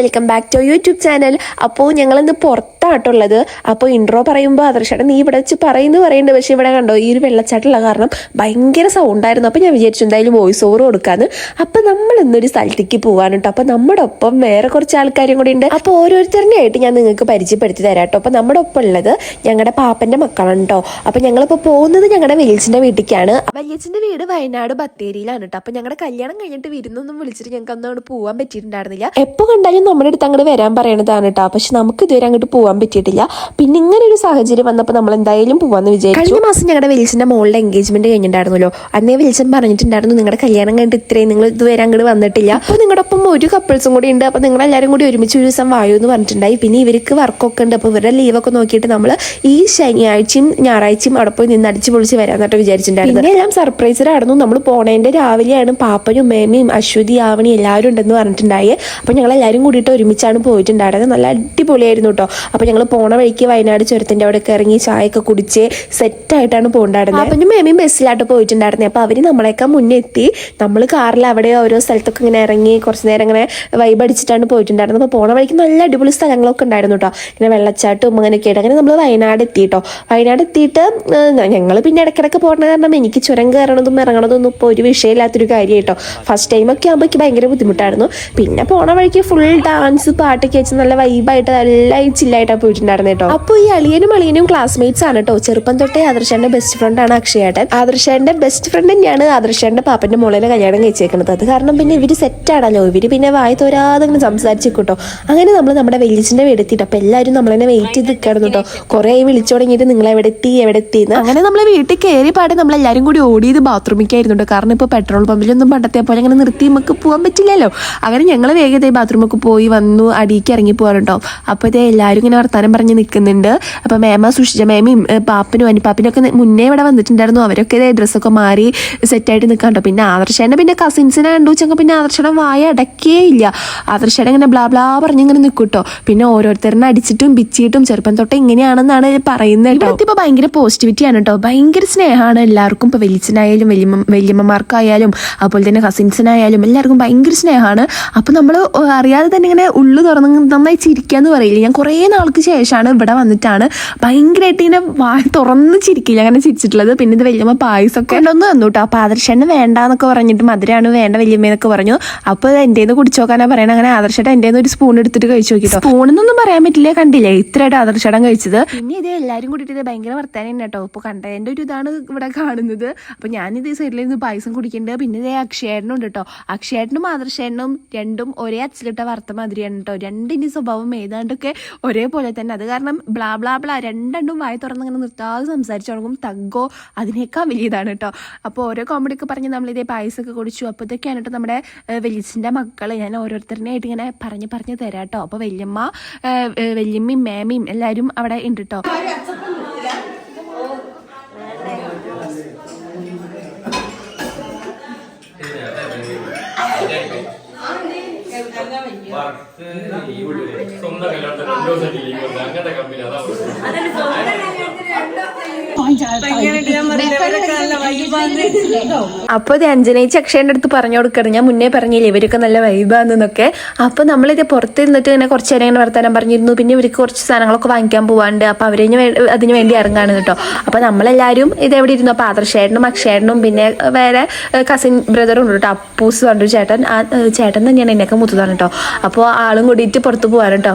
Welcome back to YouTube channel അപ്പോൾ ഞങ്ങളിന്ന് പുറത്താട്ടുള്ളത് അപ്പോൾ ഇൻട്രോ പറയുമ്പോൾ ആദർശേട്ടൻ നീ ഇവിടെ വെച്ച് പറയുന്നു പറയുന്നുണ്ട് പക്ഷേ ഇവിടെ കണ്ടോ ഈ ഒരു വെള്ളച്ചാട്ടമുള്ള കാരണം ഭയങ്കര സൗണ്ടായിരുന്നു അപ്പോൾ ഞാൻ വിചാരിച്ചു എന്തായാലും വോയിസ് ഓവർ കൊടുക്കാന്ന്. അപ്പോൾ നമ്മൾ ഇന്നൊരു സ്ഥലത്തേക്ക് പോകാൻ കേട്ടോ അപ്പോൾ നമ്മുടെ ഒപ്പം വേറെ കുറച്ച് ആൾക്കാരും കൂടി ഉണ്ട്. അപ്പോൾ ഓരോരുത്തരുടെ ആയിട്ട് ഞാൻ നിങ്ങൾക്ക് പരിചയപ്പെടുത്തി തരാം കേട്ടോ അപ്പോൾ നമ്മുടെ ഒപ്പം ഉള്ളത് ഞങ്ങളുടെ പാപ്പന്റെ മക്കളാണ് കേട്ടോ അപ്പോൾ ഞങ്ങളിപ്പോൾ പോകുന്നത് ഞങ്ങളുടെ വലിയച്ഛന്റെ വീട്ടിലേക്കാണ്. വലിയച്ഛന്റെ വീട് വയനാട് ബത്തേരിയിലാണ് കേട്ടോ അപ്പോൾ ഞങ്ങളുടെ കല്യാണം കഴിഞ്ഞിട്ട് വിരുന്നൊന്നും വിളിച്ചിട്ട് ഞങ്ങൾക്ക് അന്ന് അങ്ങോട്ട് പോകാൻ പറ്റിയിട്ടുണ്ടായിരുന്നില്ല. എപ്പോൾ കണ്ടാലും നമ്മുടെ അടുത്ത് അങ്ങോട്ട് വരാൻ പറയണതാണ് കേട്ടോ പക്ഷെ നമുക്ക് ഇതുവരെ അങ്ങോട്ട് പോകാൻ പറ്റിയിട്ടില്ല. പിന്നെ ഇങ്ങനെ ഒരു സാഹചര്യം വന്നപ്പോൾ നമ്മൾ എന്തായാലും പോവാന്ന് വിചാരിച്ചു. കഴിഞ്ഞ മാസം ഞങ്ങളുടെ വെലിച്ചന്റെ മോളുടെ എൻഗേജ്മെന്റ് കഴിഞ്ഞിട്ടുണ്ടായിരുന്നല്ലോ. അന്നേ വെലിച്ചൻ പറഞ്ഞിട്ടുണ്ടായിരുന്നു നിങ്ങളുടെ കല്യാണം കണ്ടിട്ട് ഇത്രയും നിങ്ങൾ ഇതുവരെ അങ്ങോട്ട് വന്നിട്ടില്ല. അപ്പോൾ നിങ്ങളുടെ ഒപ്പം ഒരു കപ്പിൾസും കൂടി ഉണ്ട്. അപ്പോൾ നിങ്ങൾ എല്ലാവരും കൂടി ഒരുമിച്ച് ഒരു ദിവസം വായു എന്ന് പറഞ്ഞിട്ടുണ്ടായി. പിന്നെ ഇവർക്ക് വർക്കൊക്കെ ഉണ്ട്. അപ്പോൾ ഇവരുടെ ലീവൊക്കെ നോക്കിയിട്ട് നമ്മൾ ഈ ശനിയാഴ്ചയും ഞായറാഴ്ചയും അവിടെ പോയി നിന്ന് അടിച്ചു പൊളിച്ച് വരാന്നിട്ട് വിചാരിച്ചിട്ടുണ്ടായിരുന്നു. പിന്നെ എല്ലാം സർപ്രൈസറായിരുന്നു നമ്മൾ പോണേന്റെ രാവിലെയാണ് പാപ്പനും മേമയും അശ്വതി ആവണി എല്ലാവരും ഉണ്ടെന്ന് പറഞ്ഞിട്ടുണ്ടായി. അപ്പോൾ ഞങ്ങൾ എല്ലാവരും കൂടിയിട്ട് ഒരുമിച്ചാണ് പോയിട്ടുണ്ടായിരുന്നത്. നല്ല അടിപൊളിയായിരുന്നു കേട്ടോ അപ്പോൾ ഞങ്ങൾ പോണ വഴിക്ക് വയനാട് ചുരത്തിന്റെ അവിടെ ഇറങ്ങി ചായയൊക്കെ കുടിച്ച് സെറ്റായിട്ടാണ് പോകണ്ടായിരുന്നത് അപ്പം മേമയും ബസ്സിലായിട്ട് പോയിട്ടുണ്ടായിരുന്നത് അപ്പോൾ അവർ നമ്മളെയൊക്കെ മുന്നേ എത്തി നമ്മൾ കാറിൽ അവിടെ ഓരോ സ്ഥലത്തൊക്കെ ഇങ്ങനെ ഇറങ്ങി കുറച്ച് നേരം ഇങ്ങനെ വൈബ് അടിച്ചിട്ടാണ് പോയിട്ടുണ്ടായിരുന്നത് അപ്പോൾ പോണ വഴിക്ക് നല്ല അടിപൊളി സ്ഥലങ്ങളൊക്കെ ഉണ്ടായിരുന്നു കേട്ടോ ഇങ്ങനെ വെള്ളച്ചാട്ടവും അങ്ങനെയൊക്കെ ആയിട്ട് അങ്ങനെ നമ്മൾ വയനാട് എത്തി കേട്ടോ വയനാട് എത്തിയിട്ട് ഞങ്ങൾ പിന്നെ ഇടയ്ക്കിടയ്ക്ക് പോകണ കാരണം എനിക്ക് ചുരം കയറണതും ഇറങ്ങണതും ഒന്നും ഇപ്പോൾ ഒരു വിഷയമില്ലാത്തൊരു കാര്യം കേട്ടോ ഫസ്റ്റ് ടൈമൊക്കെ ആകുമ്പോൾ എനിക്ക് ഭയങ്കര ബുദ്ധിമുട്ടായിരുന്നു. പിന്നെ പോണ വഴിക്ക് ഫുൾ ഡാൻസ് പാട്ടൊക്കെ വെച്ച് നല്ല വൈബായിട്ട് നല്ല ചില്ലായിട്ടാണ് പോയിട്ടുണ്ടായിരുന്നു കേട്ടോ അപ്പോൾ ഈ അളിയനും അളിയനും ക്ലാസ്മേറ്റ്സ് ആണ് കേട്ടോ ചെറുപ്പം തൊട്ടേ ആദർശന്റെ ബെസ്റ്റ് ഫ്രണ്ട് ആണ് അക്ഷയേട്ടൻ. ആദർശന്റെ ബെസ്റ്റ് ഫ്രണ്ട് തന്നെയാണ് ആദർശന്റെ പാപ്പന്റെ മോളിലെ കല്യാണം കഴിച്ചേക്കുന്നത് അത് കാരണം പിന്നെ ഇവർ സെറ്റ് ആണല്ലോ. ഇവർ പിന്നെ വായി തോരാതെ ഇങ്ങനെ സംസാരിച്ചു കേട്ടോ അങ്ങനെ നമ്മൾ നമ്മുടെ വെല്ലിച്ചിന്റെ വീട് എത്തിയിട്ട് അപ്പൊ എല്ലാവരും നമ്മളെന്നെ വെയിറ്റ് ചെയ്ത് നിൽക്കണം കേട്ടോ കുറെ വിളിച്ചു തുടങ്ങിയിട്ട് നിങ്ങൾ എവിടെ എത്തി എവിടെ എത്തിന്ന് അങ്ങനെ നമ്മൾ വീട്ടിൽ കയറി പാടെ നമ്മൾ എല്ലാവരും കൂടി ഓടിയത് ബാത്റൂമിലേക്കായിരുന്നു കേട്ടോ കാരണം ഇപ്പോൾ പെട്രോൾ പമ്പിലൊന്നും പണ്ടത്തെ പോലെ അങ്ങനെ നിർത്തി നമുക്ക് പോകാൻ പറ്റില്ലല്ലോ. അങ്ങനെ ഞങ്ങൾ വേഗത്തെ ബാത്റൂമൊക്കെ പോയി വന്നു അടിയിക്ക് ഇറങ്ങി പോകാറുണ്ടോ അപ്പൊ അപ്പോൾ ഇതേ എല്ലാവരും ഇങ്ങനെ വർത്താനം പറഞ്ഞ് നിൽക്കുന്നുണ്ട് അപ്പോൾ മേമ സുഷിജ മേമയും പാപ്പനും അനിപ്പാപ്പിനും ഒക്കെ മുന്നേ ഇവിടെ വന്നിട്ടുണ്ടായിരുന്നു. അവരൊക്കെ ഡ്രസ്സൊക്കെ മാറി സെറ്റായിട്ട് നിൽക്കാണ്ടോ പിന്നെ ആദർശേന്റെ പിന്നെ കസിൻസിനെ കണ്ടു വെച്ചെങ്കിൽ പിന്നെ ആദർശയുടെ വായ അടക്കേ ഇല്ല ആദർശയുടെ ഇങ്ങനെ ബ്ലാ ബ്ലാ പറഞ്ഞ് ഇങ്ങനെ നിൽക്കും കേട്ടോ പിന്നെ ഓരോരുത്തരിനെ അടിച്ചിട്ടും ബിച്ചിട്ടും ചെറുപ്പം തൊട്ട് ഇങ്ങനെയാണെന്നാണ് പറയുന്നത് ഇവിടുത്തെ ഇപ്പോൾ ഭയങ്കര പോസിറ്റിവിറ്റി ആണ് കേട്ടോ ഭയങ്കര സ്നേഹമാണ് എല്ലാവർക്കും. ഇപ്പോൾ വലിച്ചനായാലും വലിയ വലിയമ്മമാർക്കായാലും അതുപോലെ തന്നെ കസിൻസിനായാലും എല്ലാവർക്കും ഭയങ്കര സ്നേഹമാണ് അപ്പോൾ നമ്മൾ അറിയാതെ തന്നെ ഇങ്ങനെ ഉള്ളു തുറന്ന് നന്നായി ചിരിക്കുക എന്ന് പറയില്ല. ഞാൻ കുറേ നാൾക്ക് ശേഷമാണ് ഇവിടെ വന്നിട്ടാണ് ഭയങ്കരമായിട്ട് ഇങ്ങനെ വായ തുറന്ന് ചിരിക്കില്ല അങ്ങനെ ചിരിച്ചിട്ടുള്ളത്. പിന്നെ ഇത് വലിയമ്മ പായസമൊക്കെ ഉണ്ടോന്ന് തന്നു കേട്ടോ അപ്പോൾ ആദർശന് വേണ്ടാന്നൊക്കെ പറഞ്ഞിട്ട് മധുരമാണ് വേണ്ട വലിയമ്മയെന്നൊക്കെ പറഞ്ഞു. അപ്പോൾ എന്റെ നിന്ന് കുടിച്ചു പറയണത് അങ്ങനെ ആദർശയുടെ എന്റെ ഒരു സ്പൂൺ എടുത്തിട്ട് കഴിച്ചു നോക്കിട്ടോ. സ്പൂണെന്നൊന്നും പറയാൻ പറ്റില്ല കണ്ടില്ലേ? ഇത്രയായിട്ട് ആദർശടം കഴിച്ചത്. പിന്നെ ഇത് എല്ലാവരും കൂടിയിട്ട് ഇത് ഭയങ്കര വർത്താനം തന്നെ കേട്ടോ. ഇപ്പോൾ കണ്ടതിന്റെ ഒരു ഇതാണ് ഇവിടെ കാണുന്നത്. അപ്പോൾ ഞാനിത് സൈഡിൽ നിന്ന് പായസം കുടിക്കേണ്ടത് പിന്നെ ഇതേ അക്ഷയേട്ടനും ഉണ്ട് കേട്ടോ. അക്ഷയേട്ടനും ആദർശേട്ടനും രണ്ടും ഒരേ അച്ഛലിട്ട വറുത്ത മാതിരിയാണ് കേട്ടോ. രണ്ടിന്റെ സ്വഭാവം ഏതാണ്ടൊക്കെ ഒരേപോലെ തന്നെ. അത് കാരണം ബ്ലാ ബ്ലാ ബ്ലാ രണ്ടെണ്ണും വായ തുറന്ന് ഇങ്ങനെ നിർത്താതെ സംസാരിച്ചു തുടങ്ങും. തഗ്ഗോ അതിനേക്കാൾ വലിയതാണ് കേട്ടോ അപ്പോൾ ഓരോ കോമഡി ഒക്കെ പറഞ്ഞ് നമ്മളിതേ പായസമൊക്കെ കുടിച്ചു. അപ്പോൾ ഇതൊക്കെയാണ് കേട്ടോ നമ്മുടെ വലിയച്ഛന്റെ മക്കൾ ഞാൻ ഓരോരുത്തരുടെ ആയിട്ട് ഇങ്ങനെ പറഞ്ഞ് പറഞ്ഞ് തരാം കേട്ടോ അപ്പോൾ വല്യമ്മ വല്യമ്മയും മേമയും എല്ലാവരും അവിടെ ഉണ്ട് കേട്ടോ വർക്ക് ലീവ്? സ്വന്തം കല്യാണത്തിന് രണ്ട് ദിവസം ലീവ് അങ്ങനത്തെ കമ്പനി അതാ. അപ്പോൾ ഇത് അഞ്ജനയിച്ച് അക്ഷയന്റെ അടുത്ത് പറഞ്ഞു കൊടുക്കണം ഞാൻ മുന്നേ പറഞ്ഞില്ലേ ഇവരൊക്കെ നല്ല വൈബാന്നൊക്കെ അപ്പൊ നമ്മളിത് പുറത്ത് നിന്നിട്ട് ഇങ്ങനെ കുറച്ച് നേരം ഇങ്ങനെ വർത്താനം പറഞ്ഞിരുന്നു. പിന്നെ ഇവർക്ക് കുറച്ച് സാധനങ്ങളൊക്കെ വാങ്ങിക്കാൻ പോവാണ്ട്. അപ്പൊ അവരെ അതിന് വേണ്ടി ഇറങ്ങാണ് കേട്ടോ. അപ്പൊ നമ്മളെല്ലാരും ഇത് എവിടെ ഇരുന്നു? അപ്പൊ ആദർശേട്ടനും അക്ഷയേട്ടനും പിന്നെ വേറെ കസിൻ ബ്രദറും ഉണ്ട് കേട്ടോ. അപ്പൂസ് പറഞ്ഞു ചേട്ടൻ. ചേട്ടൻ തന്നെയാണ് എന്നെയൊക്കെ മുത്തതാണ് കേട്ടോ. അപ്പോൾ ആളും കൂടിയിട്ട് പുറത്ത് പോവാൻ കേട്ടോ.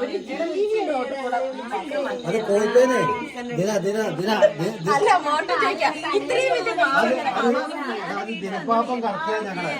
ഒരു ജീവിയോട് കൂടെ അത് കോഴിപ്പേനെ ദിന ദിന ദിന ദിനപ്പാപ്പം കറക്റ്റ് ഞങ്ങളെ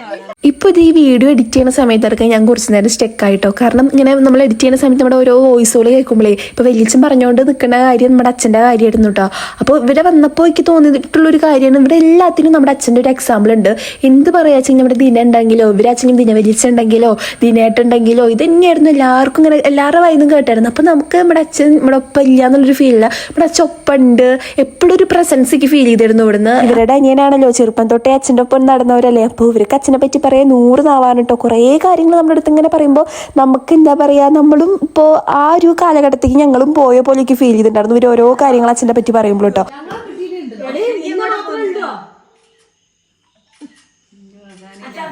ഇപ്പോൾ ഇത് ഈ വീഡിയോ എഡിറ്റ് ചെയ്യുന്ന സമയത്തൊക്കെ ഞാൻ കുറച്ച് നേരം സ്റ്റെക്ക് ആയിട്ടോ? കാരണം ഇങ്ങനെ നമ്മൾ എഡിറ്റ് ചെയ്യുന്ന സമയത്ത് നമ്മുടെ ഓരോ വോയിസുകൾ കേൾക്കുമ്പോഴേ ഇപ്പോൾ വലിയച്ഛൻ പറഞ്ഞുകൊണ്ട് നിൽക്കുന്ന കാര്യം നമ്മുടെ അച്ഛന്റെ കാര്യമായിരുന്നു കേട്ടോ അപ്പോൾ ഇവിടെ വന്നപ്പോൾ എനിക്ക് തോന്നിയിട്ടുള്ളൊരു കാര്യമാണ് ഇവിടെ എല്ലാത്തിനും നമ്മുടെ അച്ഛന്റെ ഒരു എക്സാമ്പിൾ ഉണ്ട്. എന്ത് പറയാ വെച്ചാൽ നമ്മുടെ ദിന ഉണ്ടെങ്കിലോ ഇവരാച്ചെങ്കിലും ദിന വലിച്ചുണ്ടെങ്കിലോ ദിനേട്ടുണ്ടെങ്കിലോ ഇത് തന്നെയായിരുന്നു എല്ലാവർക്കും ഇങ്ങനെ എല്ലാവരുടെ വായിന്നും കേട്ടായിരുന്നു. അപ്പോൾ നമുക്ക് നമ്മുടെ അച്ഛൻ നമ്മുടെ ഒപ്പമില്ല എന്നുള്ളൊരു ഫീലില്ല ഇവിടെ ചൊപ്പുണ്ട്. എപ്പോഴും ഒരു പ്രസൻസ് ഫീൽ ചെയ്തിരുന്നു ഇവിടുന്ന്. ഇവരുടെ അനിയനാണല്ലോ ചെറുപ്പം തൊട്ടേ അച്ഛന്റെ ഒപ്പം നടന്നവരല്ലേ? അപ്പോൾ ഇവർക്ക് അച്ഛനെ പറ്റി പറയാൻ നൂറ് നാവാണ് കേട്ടോ കുറേ കാര്യങ്ങൾ നമ്മുടെ അടുത്ത് ഇങ്ങനെ പറയുമ്പോൾ നമുക്ക് എന്താ പറയുക നമ്മളും ഇപ്പോൾ ആ ഒരു കാലഘട്ടത്തേക്ക് ഞങ്ങളും പോയ പോലെ ഫീൽ ചെയ്തിട്ടുണ്ടായിരുന്നു. ഇവർ ഓരോ കാര്യങ്ങൾ അച്ഛനെ പറ്റി പറയുമ്പോൾ കേട്ടോ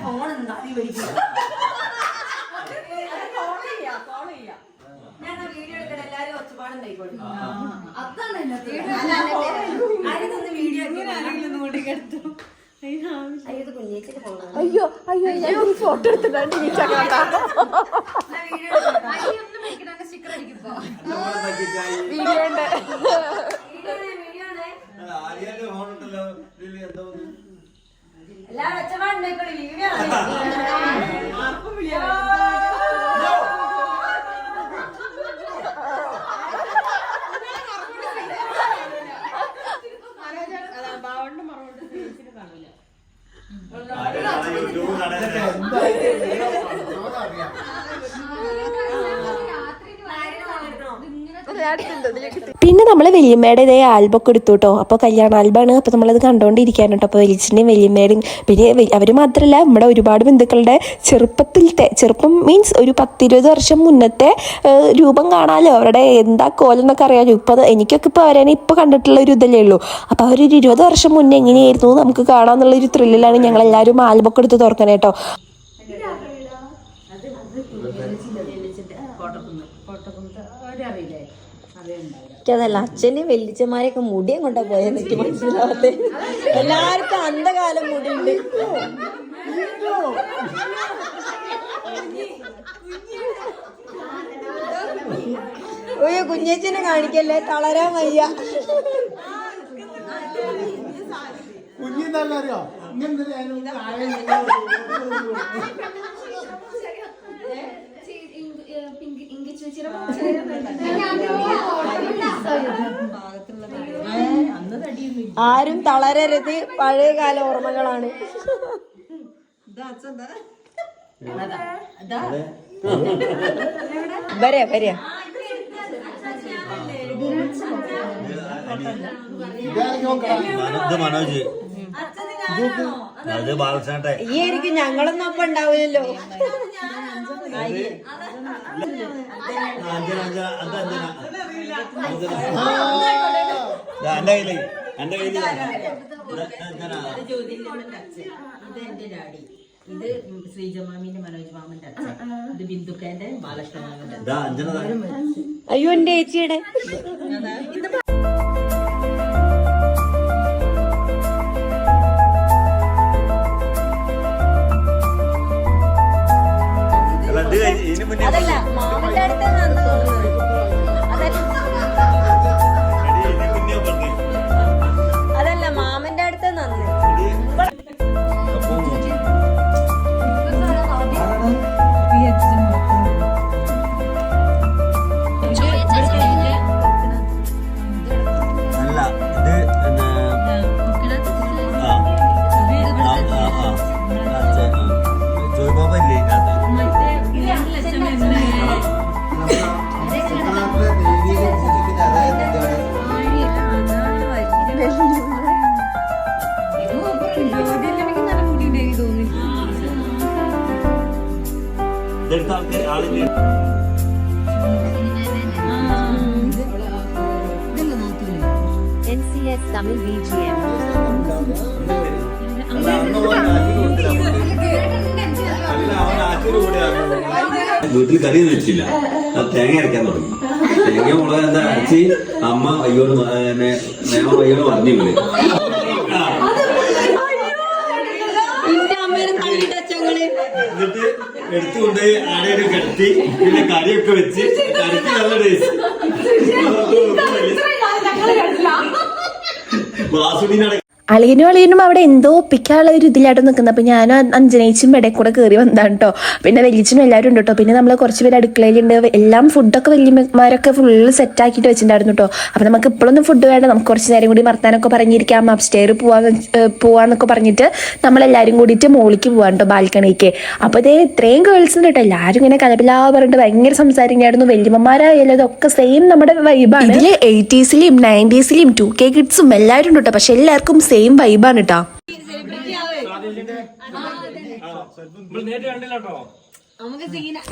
ഫോൺ അയ്യോ അയ്യോ ഞാൻ ഫോട്ടോ എടുത്തിട്ടുണ്ട്. വീഡിയോ ഉണ്ട് ആര്യാന്റെ ഫോൺ ഉണ്ടല്ലോ ഇതിൽ എന്തോ ഒന്ന്. പിന്നെ നമ്മൾ വലിയമ്മയുടെ ഇതേ ആൽബമൊക്കെ എടുത്തു കേട്ടോ അപ്പോൾ കല്യാണ ആൽബമാണ് അപ്പോൾ നമ്മളത് കണ്ടുകൊണ്ടിരിക്കാൻ കേട്ടോ അപ്പോൾ വലിച്ചിന്റെയും വലിയമ്മയുടെയും പിന്നെ അവർ മാത്രമല്ല നമ്മുടെ ഒരുപാട് ബന്ധുക്കളുടെ ചെറുപ്പത്തിലത്തെ ചെറുപ്പം മീൻസ് ഒരു പത്തിരുപത് വർഷം മുന്നത്തെ രൂപം കാണാമല്ലോ അവരുടെ എന്താ കോലം എന്നൊക്കെ അറിയാമല്ലോ ഇപ്പോൾ എനിക്കൊക്കെ ഇപ്പോൾ അവരെ ഇപ്പോൾ കണ്ടിട്ടുള്ള ഒരു ഇതല്ലേ ഉള്ളൂ. അപ്പോൾ അവരൊരു ഇരുപത് വർഷം മുന്നേ എങ്ങനെയായിരുന്നു നമുക്ക് കാണാമെന്നുള്ളൊരു ത്രില്ലിലാണ് ഞങ്ങളെല്ലാവരും ആൽബമൊക്കെ എടുത്ത് തുറക്കാനായിട്ടോ എനിക്കതല്ല അച്ഛനും വെല്ലിച്ചമാരെയൊക്കെ മുടിയും കൊണ്ടാ പോയത് എനിക്ക് മനസ്സിലാവാത്ത. എല്ലാവർക്കും അന്ധകാലം മുടിയുണ്ട്. ഓയ്യോ കുഞ്ഞേച്ചനെ കാണിക്കല്ലേ? തളരാൻ വയ്യ. കുഞ്ഞിന്നല്ലോ ഇങ്ങനത്തെ ആരും തളരരുത്. പഴയകാല ഓർമ്മകളാണ്. വരെയാ വരെയാ ഇത് മനോജ്. അത് ബാലകൃഷ്ണട്ടെ ഈ ആയിരിക്കും ഞങ്ങളൊന്നും ഒപ്പം ഉണ്ടാവില്ലല്ലോ. എന്റെ കയ്യിൽ എന്റെ കയ്യിൽ ഇത് എന്റെ ഡാഡി. ഇത് ശ്രീജമാമിന്റെ മനോജ് മാമന്റെ അച്ഛൻ. ഇത് ബിന്ദുക്കേന്റെ ബാലകൃഷ്ണ മാമന്റെ. അയ്യോ എന്റെ ചേച്ചിയുടെ മുന്നേ അവൻ ആശുപത്രി കൂടെയാണ് വീട്ടിൽ കറി വെച്ചില്ല. ആ തേങ്ങ അരക്കാൻ തുടങ്ങി. തേങ്ങ മുളക് എന്താ അരച്ച് അമ്മ അയ്യോട് മേമ അയ്യോട് പറഞ്ഞു എന്നിട്ട് ആരെയൊക്കെ കിടത്തി പിന്നെ കറിയൊക്കെ വെച്ച് കറിക്ക് നല്ല ടേസ്റ്റ് വാസുവിനാണ് അളിയനും അളിയനും അവിടെ എന്തോ ഒപ്പിക്കാനുള്ള ഒരു ഇതിലായിട്ട് നിൽക്കുന്നത് അപ്പം ഞാനും അഞ്ജനയിച്ചും ഇടയിൽ കൂടെ കയറി വന്നതാണ് കേട്ടോ പിന്നെ വലിയച്ചനും എല്ലാവരും ഉണ്ട് കേട്ടോ പിന്നെ നമ്മൾ കുറച്ച് പേര് അടുക്കളയിലുണ്ട്. എല്ലാം ഫുഡൊക്കെ വലിയമാരൊക്കെ ഫുള്ള് സെറ്റാക്കിയിട്ട് വെച്ചിട്ടുണ്ടായിരുന്നു കേട്ടോ അപ്പം നമുക്ക് ഇപ്പോഴൊന്നും ഫുഡ് വേണ്ട. നമുക്ക് കുറച്ച് നേരം കൂടി വർത്താനൊക്കെ പറഞ്ഞിരിക്കാം. അപ്സ്റ്റെയർ പോവാന്ന് പോവാന്നൊക്കെ പറഞ്ഞിട്ട് നമ്മളെല്ലാവരും കൂടിയിട്ട് മോളിക്ക് പോകാൻ കേട്ടോ ബാൽക്കണിക്ക്. അപ്പോൾ ഇതേ ഇത്രയും ഗേൾസ് ഉണ്ട് കേട്ടോ എല്ലാവരും ഇങ്ങനെ കലപിലാ പറഞ്ഞിട്ട് ഭയങ്കര സംസാരിക്കായിരുന്നു വലിയമ്മമാരായാലും അതൊക്കെ സെയിം നമ്മുടെ വൈബാണ് ഇതിൽ നയന്റീസിലും ടു കെ കിഡ്സും എല്ലാവരും ഉണ്ട് കേട്ടോ പക്ഷെ എല്ലാവർക്കും സെയിം വൈബാണ് കേട്ടാ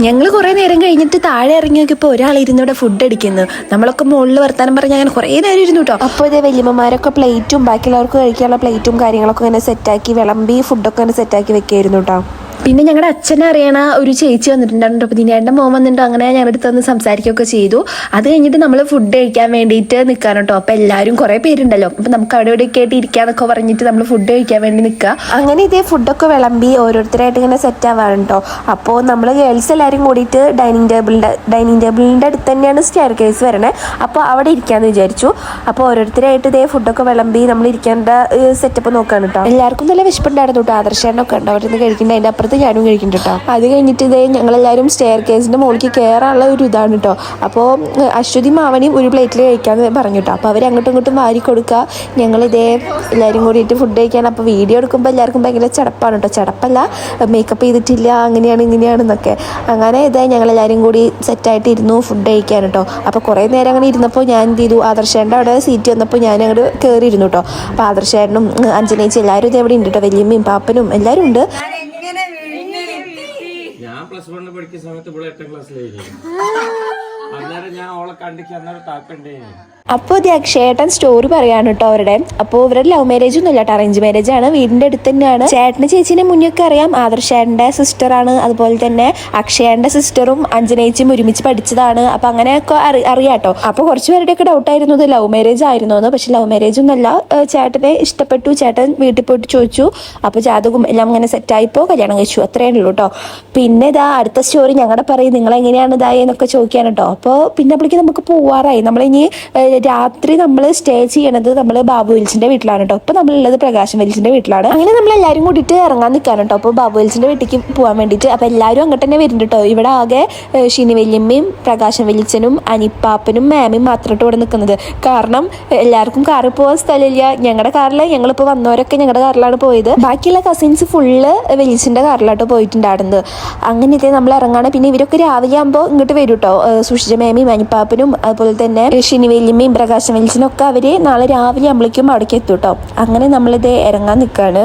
ഞങ്ങൾ കുറെ നേരം കഴിഞ്ഞിട്ട് താഴെ ഇറങ്ങി നോക്കിയപ്പോൾ ഒരാൾ ഇരുന്ന് ഇവിടെ ഫുഡ് അടിക്കുന്നു. നമ്മളൊക്കെ മുകളിൽ വർത്താനം പറഞ്ഞ് അങ്ങനെ കുറേ നേരം ഇരുന്നു കേട്ടോ അപ്പോൾ ഇതേ വലിയമ്മമാരൊക്കെ പ്ലേറ്റും ബാക്കിയുള്ളവർക്ക് കഴിക്കാനുള്ള പ്ലേറ്റും കാര്യങ്ങളൊക്കെ ഇങ്ങനെ സെറ്റാക്കി വിളമ്പി ഫുഡൊക്കെ ഇങ്ങനെ സെറ്റാക്കി വെക്കായിരുന്നു കേട്ടോ പിന്നെ ഞങ്ങളുടെ അച്ഛനെ അറിയണ ഒരു ചേച്ചി വന്നിട്ടുണ്ടായിരുന്നു അപ്പോൾ ദിനേന്റെ മോൻ വന്നിട്ടുണ്ടോ. അങ്ങനെ ഞങ്ങളുടെ അടുത്ത് വന്ന് സംസാരിക്കുകയൊക്കെ ചെയ്തു. അത് കഴിഞ്ഞിട്ട് നമ്മൾ ഫുഡ് കഴിക്കാൻ വേണ്ടിയിട്ട് നിൽക്കാൻ കേട്ടോ അപ്പോൾ എല്ലാവരും കുറേ പേരുണ്ടല്ലോ. അപ്പോൾ നമുക്ക് അവിടെ ഇവിടെ ആയിട്ട് ഇരിക്കാന്നൊക്കെ പറഞ്ഞിട്ട് നമ്മൾ ഫുഡ് കഴിക്കാൻ വേണ്ടി നിൽക്കുക അങ്ങനെ ഇതേ ഫുഡൊക്കെ വിളമ്പി ഓരോരുത്തരായിട്ട് ഇങ്ങനെ സെറ്റ് ആവാറുണ്ട്? കേട്ടോ അപ്പോൾ നമ്മൾ ഗേൾസ് എല്ലാവരും കൂടിയിട്ട് ഡൈനിങ് ടേബിളിന്റെ ഡൈനിങ് ടേബിളിന്റെ അടുത്ത് തന്നെയാണ് സ്റ്റെയർ കേസ് വരണേ. അപ്പോൾ അവിടെ ഇരിക്കാമെന്ന് വിചാരിച്ചു. അപ്പോൾ ഓരോരുത്തരായിട്ട് ഇതേ ഫുഡൊക്കെ വിളമ്പി നമ്മൾ ഇരിക്കേണ്ട സെറ്റപ്പ് നോക്കുകയാണ് കേട്ടോ എല്ലാവർക്കും നല്ല വിശപ്പുണ്ടായിരുന്നു കേട്ടോ ആദർശേനൊക്കെ ഉണ്ടോ. അവരിന്ന് കഴിക്കുന്നുണ്ട് അതിന്റെ അപ്പുറത്ത് ഞാനും കഴിക്കുന്നുണ്ട് കേട്ടോ അത് കഴിഞ്ഞിട്ട് ഇതേ ഞങ്ങളെല്ലാവരും സ്റ്റെയർ കേസിന്റെ മുകളിലേക്ക് കയറാനുള്ള ഒരു ഇതാണ് കേട്ടോ അപ്പോൾ അശ്വതി മാവണിയും ഒരു പ്ലേറ്റിൽ കഴിക്കാമെന്ന് പറഞ്ഞു കേട്ടോ അപ്പോൾ അവർ അങ്ങോട്ടും ഇങ്ങോട്ടും വാരി കൊടുക്കുക ഞങ്ങളിതേ എല്ലാവരും കൂടിയിട്ട് ഫുഡ് കഴിക്കാൻ. അപ്പോൾ വീഡിയോ എടുക്കുമ്പോൾ എല്ലാവർക്കും ഭയങ്കര ചടപ്പാണ് കേട്ടോ ചടപ്പല്ല മേക്കപ്പ് ചെയ്തിട്ടില്ല അങ്ങനെയാണ് ഇങ്ങനെയാണെന്നൊക്കെ അങ്ങനെ ഇതേ ഞങ്ങളെല്ലാവരും കൂടി സെറ്റായിട്ട് ഇരുന്നു ഫുഡ് കഴിക്കാൻ കേട്ടോ അപ്പോൾ കുറേ നേരം അങ്ങനെ ഇരുന്നപ്പോൾ ഞാൻ എന്ത് ചെയ്തു? ആദർശേന്റെ അവിടെ സീറ്റ് വന്നപ്പോൾ ഞാൻ അങ്ങോട്ട് കയറിയിരുന്നു കേട്ടോ അപ്പോൾ ആദർശേട്ടനും അഞ്ജനേച്ചി എല്ലാവരും ഇതേ ഇവിടെ ഉണ്ട് കേട്ടോ വലിയമ്മയും പാപ്പനും എല്ലാവരും ഉണ്ട്. പ്ലസ് പഠിക്കുന്ന സമയത്ത് ഇവിടെ എട്ടാം ക്ലാസ്സിലായിരുന്നു അന്നേരം ഞാൻ ഓളെ കണ്ടിക്ക് അന്നേരം താക്കണ്ടേ അപ്പോൾ ഇത് അക്ഷയേട്ടൻ സ്റ്റോറി പറയാണ് കേട്ടോ അവരുടെ. അപ്പോൾ ഇവരുടെ ലവ് മാരേജ് ഒന്നും ഇല്ല അറേഞ്ച് മാരേജ് ആണ്. വീടിന്റെ അടുത്ത് തന്നെയാണ്. ചേട്ടന് ചേച്ചീനെ മുന്നൊക്കെ അറിയാം. ആദർശേട്ടന്റെ സിസ്റ്ററാണ് അതുപോലെ തന്നെ അക്ഷയേട്ടന്റെ സിസ്റ്ററും അഞ്ജനേച്ചും ഒരുമിച്ച് പഠിച്ചതാണ്. അപ്പോൾ അങ്ങനെയൊക്കെ അറി അറിയാം കേട്ടോ അപ്പോൾ കുറച്ച് പേരുടെയൊക്കെ ഡൗട്ടായിരുന്നു ഇത് ലവ് മാരേജ് ആയിരുന്നു എന്ന്. പക്ഷേ ലവ് മാരേജ് ഒന്നല്ല ചേട്ടനെ ഇഷ്ടപ്പെട്ടു. ചേട്ടൻ വീട്ടിൽ പോയിട്ട് ചോദിച്ചു. അപ്പോൾ ജാതകം എല്ലാം അങ്ങനെ സെറ്റായിപ്പോൾ കല്യാണം കഴിച്ചു. അത്രയേ ഉള്ളൂ കേട്ടോ പിന്നെ ഇതാ അടുത്ത സ്റ്റോറി ഞങ്ങളുടെ പറയും നിങ്ങളെങ്ങനെയാണ് ഇതായി എന്നൊക്കെ ചോദിക്കാൻ കേട്ടോ അപ്പോൾ പിന്നെ അപ്പോഴേക്ക് നമുക്ക് പോവാറായി. നമ്മളിനി രാത്രി നമ്മൾ സ്റ്റേ ചെയ്യണത് നമ്മൾ ബാബു വിൽസിന്റെ വീട്ടിലാണ് കേട്ടോ ഇപ്പൊ നമ്മളുള്ളത് പ്രകാശം വിൽസിന്റെ വീട്ടിലാണ്. അങ്ങനെ നമ്മൾ എല്ലാവരും കൂടിയിട്ട് ഇറങ്ങാൻ നിൽക്കാൻ കേട്ടോ അപ്പോൾ ബാബു വിൽസിന്റെ വീട്ടിലേക്ക് പോകാൻ വേണ്ടിയിട്ട്. അപ്പോൾ എല്ലാവരും അങ്ങോട്ട് തന്നെ വരുന്നുണ്ട് കേട്ടോ ഇവിടെ ആകെ ഷിനി വല്യമ്മയും പ്രകാശം വലിച്ചനും അനിപ്പാപ്പനും മാമയും മാത്രമായിട്ട് ഇവിടെ നിൽക്കുന്നത് കാരണം എല്ലാവർക്കും കാറിൽ പോകാൻ സ്ഥലമില്ല. ഞങ്ങളുടെ കാറിൽ ഞങ്ങളിപ്പോൾ വന്നവരൊക്കെ ഞങ്ങളുടെ കാറിലാണ് പോയത്. ബാക്കിയുള്ള കസിൻസ് ഫുള്ള് വെലിസിന്റെ കാറിലോട്ട് പോയിട്ടുണ്ടായിരുന്നത്. അങ്ങനെ ഇതേ നമ്മൾ ഇറങ്ങാണ്. പിന്നെ ഇവരൊക്കെ രാവിലെ ആകുമ്പോൾ ഇങ്ങോട്ട് വരും കേട്ടോ സുഷിജ മാമിയും അനിപ്പാപ്പനും അതുപോലെ തന്നെ ഷിനി വല്യമ്മയും പ്രകാശം വെളിച്ചനൊക്കെ അവർ നാളെ രാവിലെ ആകുമ്പോഴേക്കും അവിടേക്ക് എത്തും കേട്ടോ അങ്ങനെ നമ്മളിത് ഇറങ്ങാൻ നിൽക്കുകയാണ്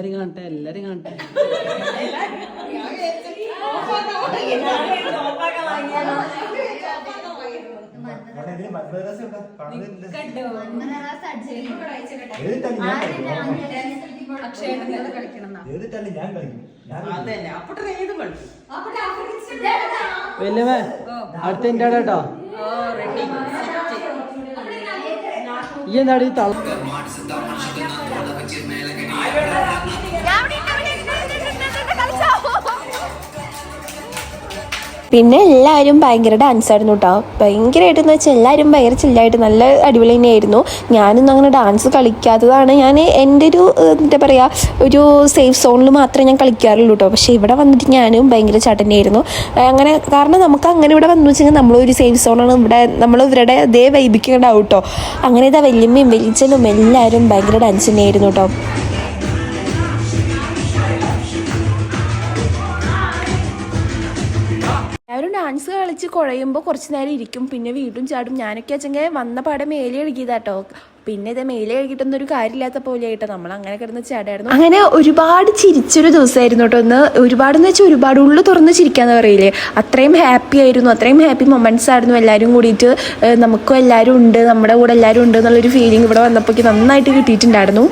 എല്ലാരും കാണട്ടെ എല്ലാരും കാണട്ടെ. വല്യമ്മ അടുത്ത എന്റെ ആടെ കേട്ടോ ഈ എന്താടി തള പിന്നെ എല്ലാവരും ഭയങ്കര ഡാൻസ് ആയിരുന്നു കേട്ടോ ഭയങ്കരമായിട്ട് എന്ന് വെച്ചാൽ എല്ലാവരും ഭയങ്കര ചില്ലായിട്ട് നല്ല അടിപൊളി തന്നെയായിരുന്നു. ഞാനൊന്നും അങ്ങനെ ഡാൻസ് കളിക്കാത്തതാണ്. ഞാൻ എന്റെ ഒരു എന്താ പറയുക ഒരു സേഫ് സോണിൽ മാത്രമേ ഞാൻ കളിക്കാറുള്ളൂ കേട്ടോ പക്ഷേ ഇവിടെ വന്നിട്ട് ഞാനും ഭയങ്കര ചട്ടനെയായിരുന്നു അങ്ങനെ കാരണം നമുക്ക് അങ്ങനെ ഇവിടെ വന്നു വെച്ചെങ്കിൽ നമ്മളൊരു സേഫ് സോണാണ് ഇവിടെ നമ്മൾ ഇവരുടെ അതേ വൈബിക്കുണ്ടാവും കേട്ടോ അങ്ങനെ ഇതാ വല്യമ്മയും വലിച്ചനും എല്ലാവരും ഭയങ്കര ഡാൻസ് തന്നെയായിരുന്നു കേട്ടോ ഡാൻസ് കളിച്ച് കുഴയുമ്പോൾ കുറച്ച് നേരം ഇരിക്കും. പിന്നെ വീണ്ടും ചാടും. ഞാനൊക്കെ വെച്ചെങ്കിൽ വന്ന പാടെ മേലെ എഴുകിയതാട്ടോ പിന്നെ ഇത് മേലെ കഴുകിയിട്ടൊന്നും ഒരു കാര്യമില്ലാത്ത പോലെ ആയിട്ടോ നമ്മൾ അങ്ങനെ കിടന്ന് ചാടായിരുന്നു. അങ്ങനെ ഒരുപാട് ചിരിച്ചൊരു ദിവസമായിരുന്നു കേട്ടോ ഒന്ന് ഒരുപാടെന്ന് വെച്ചാൽ ഒരുപാട് ഉള്ളു തുറന്ന് ചിരിക്കാന്ന് പറയില്ലേ? അത്രയും ഹാപ്പി ആയിരുന്നു. അത്രയും ഹാപ്പി മൊമെന്റ്സ് ആയിരുന്നു എല്ലാവരും കൂടിയിട്ട്. നമുക്കും എല്ലാവരും ഉണ്ട്. നമ്മുടെ കൂടെ എല്ലാവരും ഉണ്ട് എന്നുള്ളൊരു ഫീലിംഗ് ഇവിടെ വന്നപ്പോഴേക്ക് നന്നായിട്ട് കിട്ടിയിട്ടുണ്ടായിരുന്നു.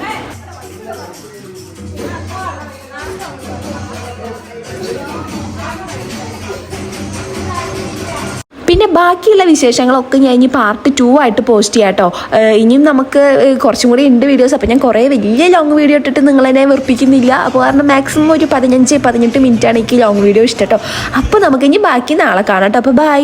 പിന്നെ ബാക്കിയുള്ള വിശേഷങ്ങളൊക്കെ ഞാൻ ഇനി പാർട്ട് ടു ആയിട്ട് പോസ്റ്റ് ചെയ്യാം കേട്ടോ ഇനിയും നമുക്ക് കുറച്ചും കൂടി ഉണ്ട് വീഡിയോസ് അപ്പോൾ ഞാൻ കുറേ വലിയ ലോങ് വീഡിയോ ഇട്ടിട്ട് നിങ്ങളെന്നെ വെറുപ്പിക്കുന്നില്ല. അപ്പോൾ കാരണം മാക്സിമം ഒരു പതിനഞ്ച് പതിനെട്ട് മിനിറ്റാണ് എനിക്ക് ലോങ് വീഡിയോ ഇഷ്ടം കേട്ടോ അപ്പോൾ നമുക്ക് ഇനി ബാക്കി നാളെ കാണാം കേട്ടോ അപ്പോൾ ബൈ